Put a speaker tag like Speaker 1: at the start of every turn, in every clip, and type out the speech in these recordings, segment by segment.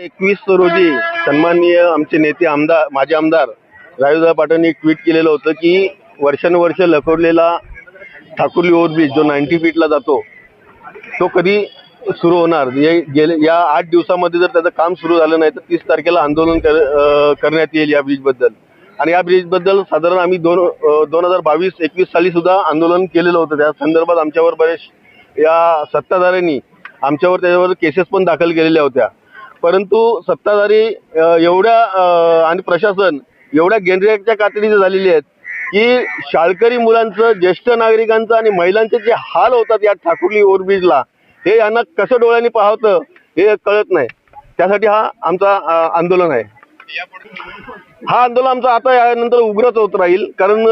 Speaker 1: एकवीस रोजी सन्माननीय आमचे नेते आमदार माजी आमदार राजूदा पाटलांनी एक ट्विट केलेलं होतं की वर्षानुवर्ष लखवलेला ठाकुर्ली ओव्हरब्रिज जो नाईन्टी फीटला जातो तो कधी सुरू होणार? गेले या आठ दिवसामध्ये जर त्याचं काम सुरू झालं नाही तर तीस तारखेला आंदोलन कर, करण्यात येईल या ब्रिजबद्दल आणि या ब्रिजबद्दल साधारण आम्ही दोन दोन हजार बावीस एकवीस साली सुद्धा आंदोलन केलेलं होतं. त्या संदर्भात आमच्यावर बरेच या सत्ताधाऱ्यांनी आमच्यावर त्याच्यावर केसेस पण दाखल केलेल्या होत्या. परंतु सत्ताधारी एवढ्या आणि प्रशासन एवढ्या गेंडऱ्याच्या कातडीचे झालेली आहेत की शाळकरी मुलांचं ज्येष्ठ नागरिकांचं आणि महिलांचे जे हाल होतात या ठाकुर्ली ओव्हरब्रिजला हे यांना कसं डोळ्यांनी पाहतं हे कळत नाही. त्यासाठी हा आमचा आंदोलन आहे. हा आंदोलन आमचा आता यानंतर उग्रच होत राहील कारण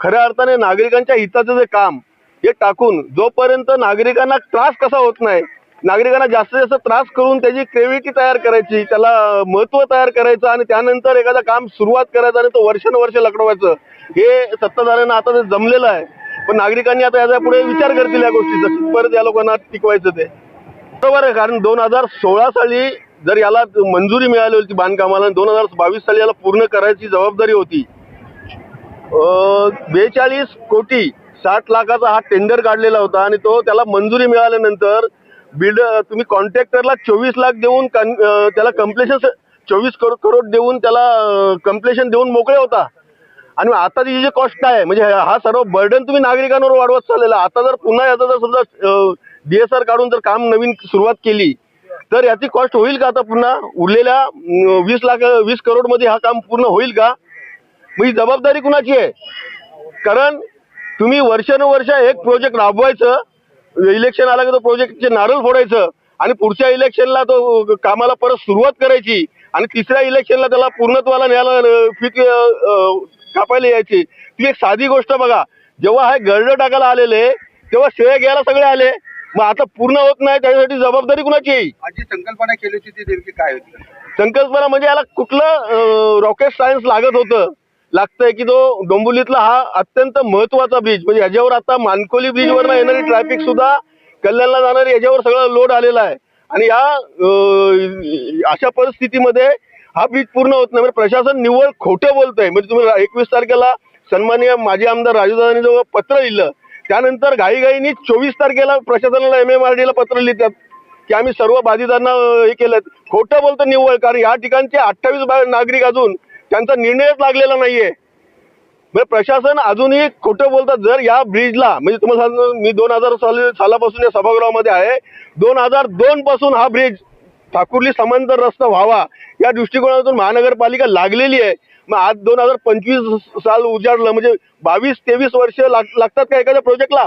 Speaker 1: खऱ्या अर्थाने नागरिकांच्या हिताचं जे काम हे टाकून जोपर्यंत नागरिकांना त्रास कसा होत नाही नागरिकांना जास्तीत जास्त त्रास करून त्याची क्रेविटी तयार करायची त्याला महत्त्व तयार करायचं आणि त्यानंतर एखादं काम सुरुवात करायचं आणि तो वर्षानुवर्ष लकडवायचं हे सत्ताधाऱ्यांना आता ते जमलेलं आहे. पण नागरिकांनी आता याचा पुढे विचार करतील या गोष्टीचा परत या लोकांना टिकवायचं ते. बरोबर आहे कारण दोन हजार सोळा साली जर याला मंजुरी मिळाली होती बांधकामाला दोन हजार बावीस साली याला पूर्ण करायची जबाबदारी होती. बेचाळीस कोटी साठ लाखाचा हा टेंडर काढलेला होता आणि तो त्याला मंजुरी मिळाल्यानंतर बिल्ड तुम्ही कॉन्ट्रॅक्टरला चोवीस लाख देऊन त्याला कम्प्लेशन चोवीस करो करोड देऊन त्याला कम्प्लेशन देऊन मोकळे होता. आणि आताची जी कॉस्ट आहे म्हणजे हा सर्व बर्डन तुम्ही नागरिकांवर वाढवत चाललेला आता जर पुन्हा याचा जर समजा डीएसआर काढून जर काम नवीन सुरुवात केली तर याची कॉस्ट होईल का आता पुन्हा? उरलेल्या वीस लाख वीस करोडमध्ये हा काम पूर्ण होईल का? मग ही जबाबदारी कुणाची आहे? कारण तुम्ही वर्षानुवर्ष एक प्रोजेक्ट राबवायचं इलेक्शन आला की तो प्रोजेक्टचे नारळ फोडायचं. आणि पुढच्या इलेक्शनला तो कामाला परत सुरुवात करायची. आणि तिसऱ्या इलेक्शनला त्याला पूर्णत्वाला न्यायला अं, कापायला यायची. ती एक साधी गोष्ट बघा. जेव्हा हे गरड टाकायला आलेले तेव्हा श्रेय घ्यायला सगळे आले. मग आता पूर्ण होत नाही त्याच्यासाठी जबाबदारी कुणाची?
Speaker 2: जी संकल्पना केली होती ती नेमकी काय होती?
Speaker 1: संकल्पना म्हणजे याला कुठलं रॉकेट सायन्स लागत होतं. लागतंय की तो डोंबिवलीतला हा अत्यंत महत्त्वाचा ब्रिज म्हणजे याच्यावर आता मानकोली ब्रिजवर येणारी ट्रॅफिक सुद्धा कल्याणला जाणारी याच्यावर सगळं लोड आलेला आहे. आणि या अशा परिस्थितीमध्ये हा ब्रिज पूर्ण होत नाही. म्हणजे प्रशासन निव्वळ खोटं बोलतंय. म्हणजे तुम्ही एकवीस तारखेला सन्माननीय माजी आमदार राजूदादांनी जेव्हा पत्र लिहिलं त्यानंतर घाईघाईनी चोवीस तारखेला प्रशासनाला एम एम आर डीला पत्र लिहितात की आम्ही सर्व बाधितांना हे केलं खोटं बोलतं निव्वळ कारण या ठिकाणचे अठ्ठावीस नागरिक अजून त्यांचा निर्णयच लागलेला नाहीये. म्हणजे प्रशासन अजूनही खोटं बोलतात. जर या ब्रिजला म्हणजे तुम्हाला सांगतो मी दोन हजार साली सालापासून या सभागृहामध्ये आहे. दोन हजार दोन पासून हा ब्रिज ठाकुर्ली समांतर रस्ता व्हावा या दृष्टिकोनातून महानगरपालिका लागलेली आहे. मग आज दोन हजार पंचवीस साल उजाडलं म्हणजे बावीस तेवीस वर्ष लाग लागतात का एखाद्या प्रोजेक्टला